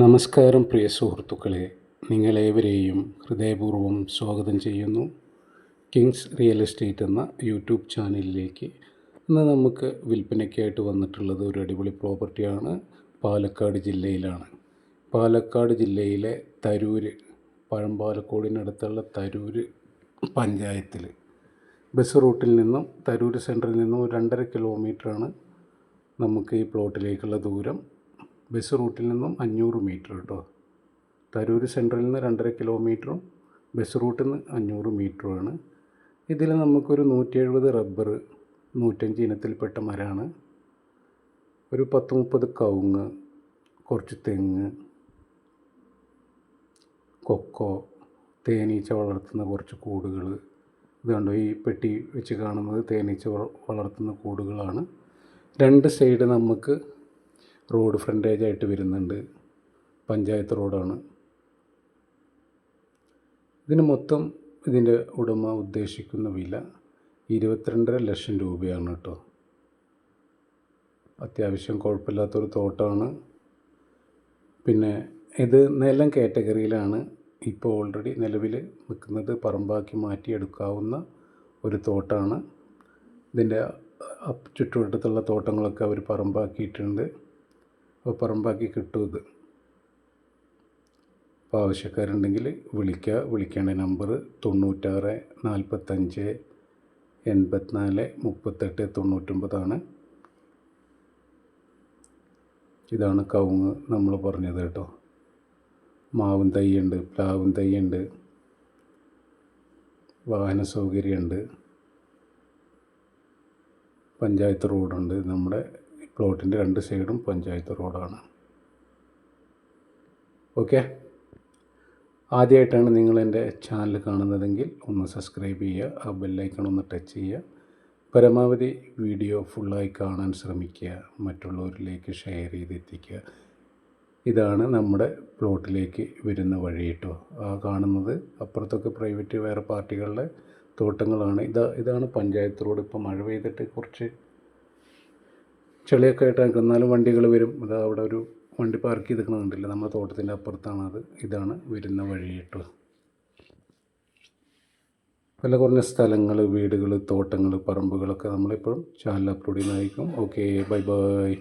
നമസ്കാരം പ്രിയ സുഹൃത്തുക്കളെ. നിങ്ങളേവരെയും ഹൃദയപൂർവം സ്വാഗതം ചെയ്യുന്നു. കിങ്സ് റിയൽ എസ്റ്റേറ്റ് എന്ന യൂട്യൂബ് ചാനലിലേക്ക്. ഇന്ന് നമുക്ക് വിൽപ്പനയ്ക്കായിട്ട് വന്നിട്ടുള്ളത് ഒരു അടിപൊളി പ്രോപ്പർട്ടിയാണ് പാലക്കാട് ജില്ലയിലാണ്. പാലക്കാട് ജില്ലയിലെ തരൂര് പഴമ്പാലക്കോടിനടുത്തുള്ള തരൂര് പഞ്ചായത്തിൽ. ബസ് റൂട്ടിൽ നിന്നും തരൂർ സെന്ററിൽ നിന്നും രണ്ടര കിലോമീറ്ററാണ് നമുക്ക് ഈ പ്ലോട്ടിലേക്കുള്ള ദൂരം. ബസ് റൂട്ടിൽ നിന്നും അഞ്ഞൂറ് മീറ്റർ കേട്ടോ. തരൂർ സെൻട്രലിൽ നിന്ന് രണ്ടര കിലോമീറ്ററും ബസ് റൂട്ടിൽ നിന്ന് അഞ്ഞൂറ് മീറ്ററുമാണ് ഇതിൽ നമുക്കൊരു നൂറ്റി എഴുപത് റബ്ബർ നൂറ്റഞ്ച് ഇനത്തിൽപ്പെട്ട മരമാണ്. ഒരു പത്ത് മുപ്പത് കവുങ്ങ് കുറച്ച് തെങ്ങ് കൊക്കോ തേനീച്ച വളർത്തുന്ന കുറച്ച് കൂടുകൾ. ഇത് കണ്ടോ ഈ പെട്ടി വെച്ച് കാണുന്നത് തേനീച്ച വളർത്തുന്ന കൂടുകളാണ്. രണ്ട് സൈഡ് നമുക്ക് റോഡ് ഫ്രണ്ടേജ് ആയിട്ട് വരുന്നുണ്ട്. പഞ്ചായത്ത് റോഡാണ്. ഇതിന് മൊത്തം ഇതിന്റെ ഉടമ ഉദ്ദേശിക്കുന്ന വില ഇരുപത്തിരണ്ടര ലക്ഷം രൂപയാണ് കേട്ടോ. അത്യാവശ്യം കുഴപ്പമില്ലാത്തൊരു തോട്ടമാണ് പിന്നെ ഇത് നിലം കാറ്റഗറിയിലാണ് ഇപ്പോൾ ഓൾറെഡി നിലവിൽ നിൽക്കുന്നത്. പറമ്പാക്കി മാറ്റിയെടുക്കാവുന്ന ഒരു തോട്ടമാണ് ഇതിന്റെ ചുറ്റുവട്ടത്തുള്ള തോട്ടങ്ങളൊക്കെ അവർ പറമ്പാക്കിയിട്ടുണ്ട്. പറമ്പാക്കി കിട്ടും ഇത്. അപ്പോൾ ആവശ്യക്കാരുണ്ടെങ്കിൽ വിളിക്കുക. വിളിക്കേണ്ട നമ്പർ തൊണ്ണൂറ്റാറ് നാൽപ്പത്തഞ്ച് എൺപത്തിനാല് മുപ്പത്തെട്ട് തൊണ്ണൂറ്റൊമ്പതാണ്. ഇതാണ് കവുങ്ങ് നമ്മൾ പറഞ്ഞത് കേട്ടോ. മാവും തൈയുണ്ട് പ്ലാവും തൈയുണ്ട് വാഹന സൗകര്യമുണ്ട് പഞ്ചായത്ത് റോഡുണ്ട് നമ്മുടെ പ്ലോട്ടിന്റെ രണ്ട് സൈഡും പഞ്ചായത്ത് റോഡാണ്. ഓക്കെ? ആദ്യമായിട്ടാണ് നിങ്ങൾ എന്റെ ചാനൽ കാണുന്നതെങ്കിൽ ഒന്ന് സബ്സ്ക്രൈബ് ചെയ്യുക ആ ബെല്ലൈക്കൺ ഒന്ന് ടച്ച് ചെയ്യുക. പരമാവധി വീഡിയോ ഫുള്ളായി കാണാൻ ശ്രമിക്കുക മറ്റുള്ളവരിലേക്ക് ഷെയർ ചെയ്തെത്തിക്കുക. ഇതാണ് നമ്മുടെ പ്ലോട്ടിലേക്ക് വരുന്ന വഴി കേട്ടോ. ആ കാണുന്നത് അപ്പുറത്തൊക്കെ പ്രൈവറ്റ് വേറെ പാർട്ടികളുടെ തോട്ടങ്ങളാണ്. ഇതാ ഇതാണ് പഞ്ചായത്ത് റോഡ്. ഇപ്പോൾ മഴ പെയ്തിട്ട് കുറച്ച് ചെളിയൊക്കെ ആയിട്ട് എന്നാലും വണ്ടികൾ വരും. അത് അവിടെ ഒരു വണ്ടി പാർക്ക് ചെയ്തിരിക്കണമെന്നില്ല നമ്മുടെ തോട്ടത്തിന്റെ അപ്പുറത്താണ് അത്. ഇതാണ് വരുന്ന വഴി കേട്ടോ. വില കുറഞ്ഞ സ്ഥലങ്ങൾ വീടുകൾ തോട്ടങ്ങൾ പറമ്പുകളൊക്കെ നമ്മളിപ്പോഴും ചാനൽ അപ്ലോഡ് ചെയ്യുന്നതായിരിക്കും. Okay bye bye